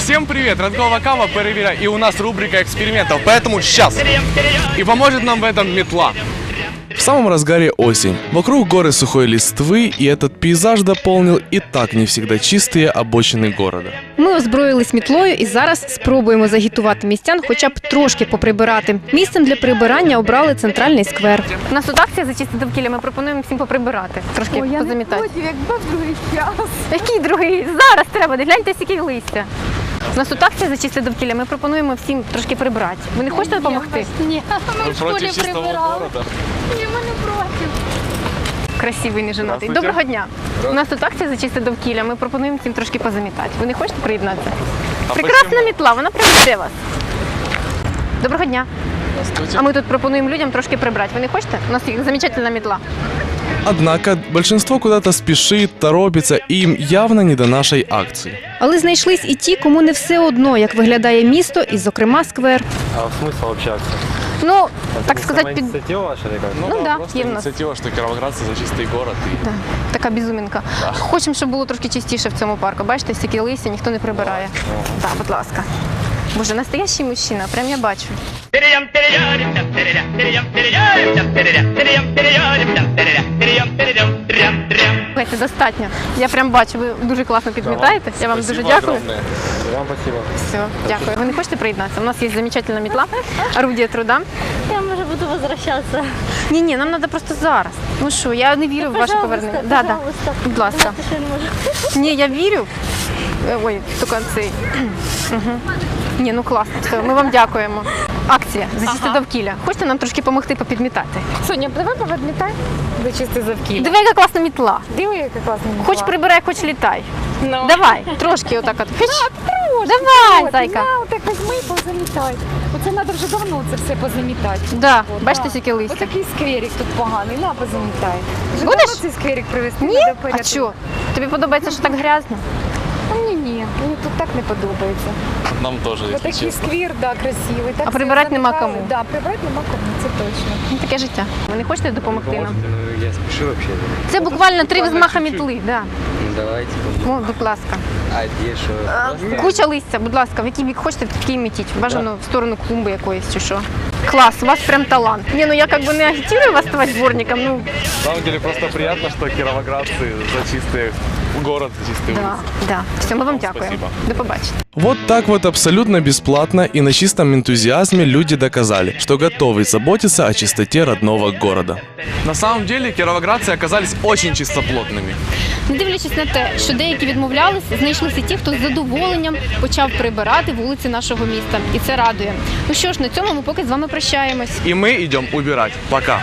Всем привет, Радкова Кава, Перевера, и у нас рубрика экспериментов, поэтому сейчас. И поможет нам в этом метла. В самом разгаре осень. Вокруг горы сухой листвы, и этот пейзаж дополнил и так не всегда чистые обочины города. Ми озброїлись мітлою і зараз спробуємо загітувати містян, хоча б трошки поприбирати. Місцем для прибирання обрали центральний сквер. У нас тут акція зачистити довкілля. Ми пропонуємо всім поприбирати, трошки позамітати. якби другий час. Який другий? Зараз треба. де Гляньте, скільки листя. У нас тут акція зачистити довкілля. Ми пропонуємо всім трошки прибрати. Ви не хочете допомогти? Ні, ми в школі прибирали. Ні, ми не проти. Красивий неженатий. Здравствуйте. Доброго дня. У нас тут акція зачистити довкілля. Ми пропонуємо всім трошки позамітати. Ви не хочете приєднатися? Прекрасна почему? мітла, вона приведе вас. Доброго дня. А ми тут пропонуємо людям трошки прибрати. Ви не хочете? У нас є замечательна мітла. Однако большинство куда-то спешит, торопится, и им явно не до нашей акции. Але знайшлись і ті, кому не все одно, як виглядає місто, і, зокрема, сквер. А смысл общаться? Ну, Это так не сказати, сама під инициатива ваша или как? Ну да, є в нас. инициатива, что Кировоградцы за чистый город. И... да, така безумінка. Хочемо, щоб було трошки чистіше в цьому парку. Бачите, стільки листя, ніхто не прибирає. Так, будь ласка. Боже, настоящий мужчина, прям я бачу. Слухайте, достатньо. Я прям бачу, ви дуже класно підмітаєте. Я вам дуже дякую. Вам спасибо. Все, дякую. Ви не хочете приєднатися? У нас є замечательна мітла, орудие труда. Я, може, буду возвращатися. Ні, ні, нам треба просто зараз. Ну що, я не вірю в ваше повернення. Да, да. Будь ласка. Ні, я вірю. Е, Ой, тільки цей. Угу. Ні, ну класно, все, ми вам дякуємо. Акція зачисти довкілля. Хочете нам трошки допомогти попідмітати? Соня, давай повідмітай до чисти завкілля. Диви, яка класна мітла. Диви, яка класна мітла. Хоч прибирай, хоч літай. Ну. Давай, трошки отак от. Хоч... Давай, От, зайка. На, отак візьми і позамітай. Оце треба вже давно це все позамітати. Да, От, бачите, да. скільки листя. Отакий скверик тут поганий, на позамітай. Вже Будеш? давно цей скверик привезти Ні? треба А що? Тобі подобається, що так грязно? Ні, ні, мені тут так не подобається. Нам тоже, если Отакий честно. сквер, да, красивий. Так А все прибирати нема замітали. кому? Да, прибирати нема кому, це точно. Ну, таке життя. Ви не хочете допомогти нам? Ну, я спешу вообще. Це буквально три взмаха мітли. Да. Ну, давайте. О, будь ласка. А где что? Просто- Куча листя, будь ласка, в який бік хочете, в такий мітіть. Бажано в сторону клумби якоїсь чи що. Клас, у вас прям талант. Ні, ну я как бы не агітую вас ставати дворником, ну На самом деле просто приятно, что кировоградцы за чистый город, за чистый да, да. Все, ми вам дякуємо. Спасибо. До побачення. Вот так вот абсолютно бесплатно и на чистом энтузиазме люди доказали, что готовы заботиться о чистоте родного города. На самом деле кировоградцы оказались очень чистоплотными. Не дивлячись на те, що деякі відмовлялись, знайшлися ті, хто з задоволенням почав прибирати вулиці нашого міста, і це радує. Ну що ж, на цьому ми поки з вами прощаємось. И мы идем убирать. Пока.